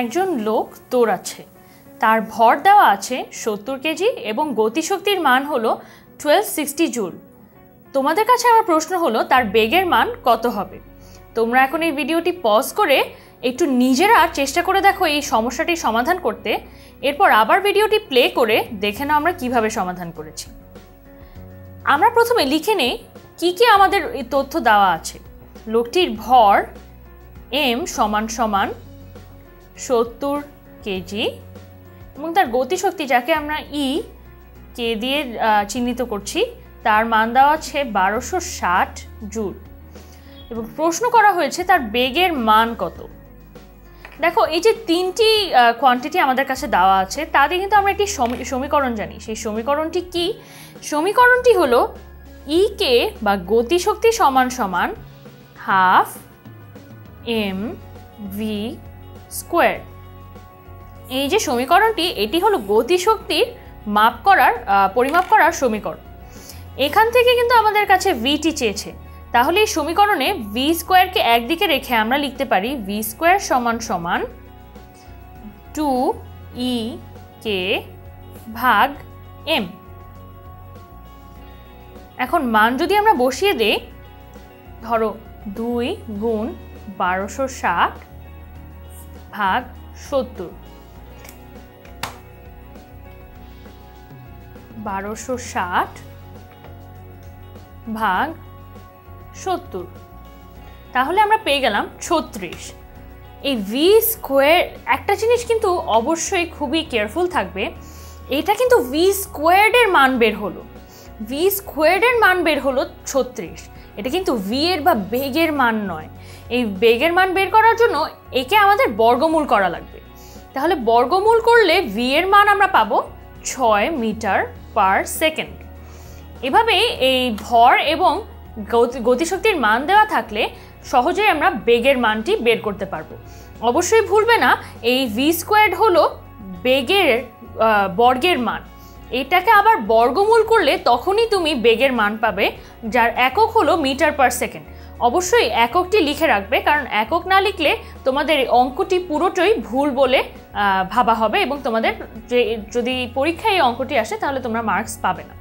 একজন লোক দৌড়াচ্ছে। তার ভর দেওয়া আছে সত্তর কেজি এবং গতিশক্তির মান হলো টুয়েলভ সিক্সটি জুল তোমাদের কাছে আমার প্রশ্ন হলো, তার বেগের মান কত হবে? তোমরা এখন এই ভিডিওটি পজ করে একটু নিজেরা চেষ্টা করে দেখো এই সমস্যাটি সমাধান করতে। এরপর আবার ভিডিওটি প্লে করে দেখে নাও আমরা কীভাবে সমাধান করেছি। আমরা প্রথমে লিখে নেই কী কী আমাদের তথ্য দেওয়া আছে। লোকটির ভর এম সমান সমান সত্তর কেজি এবং তার গতিশক্তি যাকে আমরা ই, কে দিয়ে চিহ্নিত করছি, তার মান দেওয়া আছে বারোশো ষাট জুল। এবং প্রশ্ন করা হয়েছে তার বেগের মান কত। দেখো, এই যে তিনটি কোয়ান্টিটি আমাদের কাছে দেওয়া আছে, তা দিয়ে কিন্তু আমরা একটি সমীকরণ জানি। সেই সমীকরণটি কি? সমীকরণটি হলো ই কে বা গতিশক্তি সমান সমান হাফ এম ভি স্কোয়ার। এই যে সমীকরণটি, এটি হলো গতিশক্তির মাপ করার পরিমাপ করার সমীকরণ। এখান থেকে কিন্তু আমাদের কাছে ভিটি চেয়েছে। তাহলে এই সমীকরণে ভি স্কোয়ারকে একদিকে রেখে আমরা লিখতে পারি ভি স্কোয়ার সমান সমান টু ই কে ভাগ এম এখন মান যদি আমরা বসিয়ে দেই, ধরো দুই গুণ বারোশো ষাট ভাগ সত্তর। বারোশো ষাট ভাগ সত্তর। তাহলে আমরা পেয়ে গেলাম ছত্রিশ। এই ভি স্কোয়ার একটা জিনিস কিন্তু অবশ্যই খুবই কেয়ারফুল থাকবে। এটা কিন্তু ভি স্কোয়ার্ডের মান বের হলো। ভি স্কোয়ার্ডের মান বের হলো ছত্রিশ। এটা কিন্তু ভি এর বা বেগের মান নয়। এই বেগের মান বের করার জন্য একে আমাদের বর্গমূল করা লাগবে। তাহলে বর্গমূল করলে ভি এর মান আমরা পাবো ছয় মিটার পার সেকেন্ড। এভাবে এই ভর এবং গতিশক্তির মান দেওয়া থাকলে সহজেই আমরা বেগের মানটি বের করতে পারব। অবশ্যই ভুলবে না, এই ভি স্কোয়ার্ড হলো বেগের বর্গের মান। এটাকে আবার বর্গমূল করলে তখনই তুমি বেগের মান পাবে, যার একক হলো মিটার পার সেকেন্ড। অবশ্যই এককটি লিখে রাখবে, কারণ একক না লিখলে তোমাদের অঙ্কটি পুরোটাই ভুল বলে ভাবা হবে এবং তোমাদের যে, যদি পরীক্ষায় এই অঙ্কটি আসে তাহলে তোমরা মার্কস পাবে না।